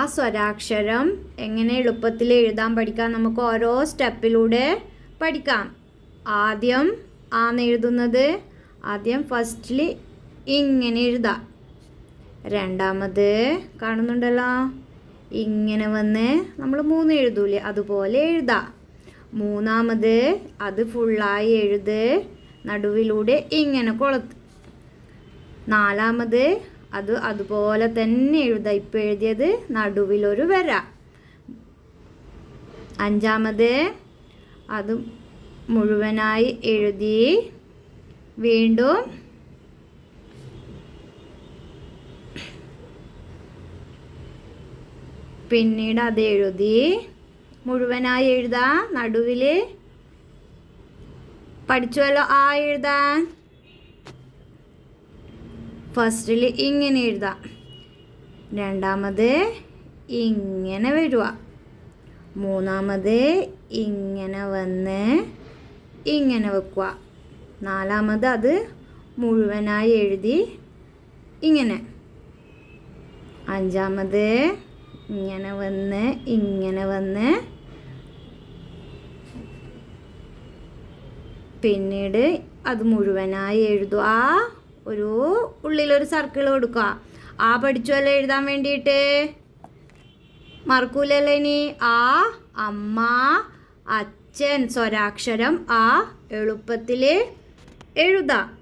ആ സ്വരാക്ഷരം എങ്ങനെ എളുപ്പത്തിൽ എഴുതാൻ പഠിക്കാം? നമുക്ക് ഓരോ സ്റ്റെപ്പിലൂടെ പഠിക്കാം. ആദ്യം ആന്ന് എഴുതുന്നത് ആദ്യം ഫസ്റ്റിൽ ഇങ്ങനെ എഴുതാം. രണ്ടാമത് കാണുന്നുണ്ടല്ലോ ഇങ്ങനെ വന്ന് നമ്മൾ മൂന്ന് എഴുതൂലേ അതുപോലെ എഴുതാം. മൂന്നാമത് അത് ഫുള്ളായി എഴുത് നടുവിലൂടെ ഇങ്ങനെ കൊളുത്ത്. നാലാമത് അത് അതുപോലെ തന്നെ എഴുതാം. ഇപ്പം എഴുതിയത് നടുവിലൊരു വര. അഞ്ചാമത് അത് മുഴുവനായി എഴുതി വീണ്ടും പിന്നീട് അത് എഴുതി മുഴുവനായി എഴുതാ. നടുവിൽ പഠിച്ചുവല്ലോ ആ എഴുതാൻ. ഫസ്റ്റിൽ ഇങ്ങനെ എഴുതാം. രണ്ടാമത് ഇങ്ങനെ വരിക മൂന്നാമത് ഇങ്ങനെ വന്ന് ഇങ്ങനെ വെക്കുക നാലാമത് അത് മുഴുവനായി എഴുതി ഇങ്ങനെ. അഞ്ചാമത് ഇങ്ങനെ വന്ന് ഇങ്ങനെ വന്ന് പിന്നീട് അത് മുഴുവനായി എഴുതുക ഒരു ഉള്ളിലൊരു സർക്കിൾ കൊടുക്കുക. ആ പഠിച്ചുവല്ലോ എഴുതാൻ വേണ്ടിയിട്ട്? മറക്കൂലല്ലോ ഇനി? ആ അമ്മ അച്ഛൻ സ്വരാക്ഷരം ആ എളുപ്പത്തിൽ എഴുതാം.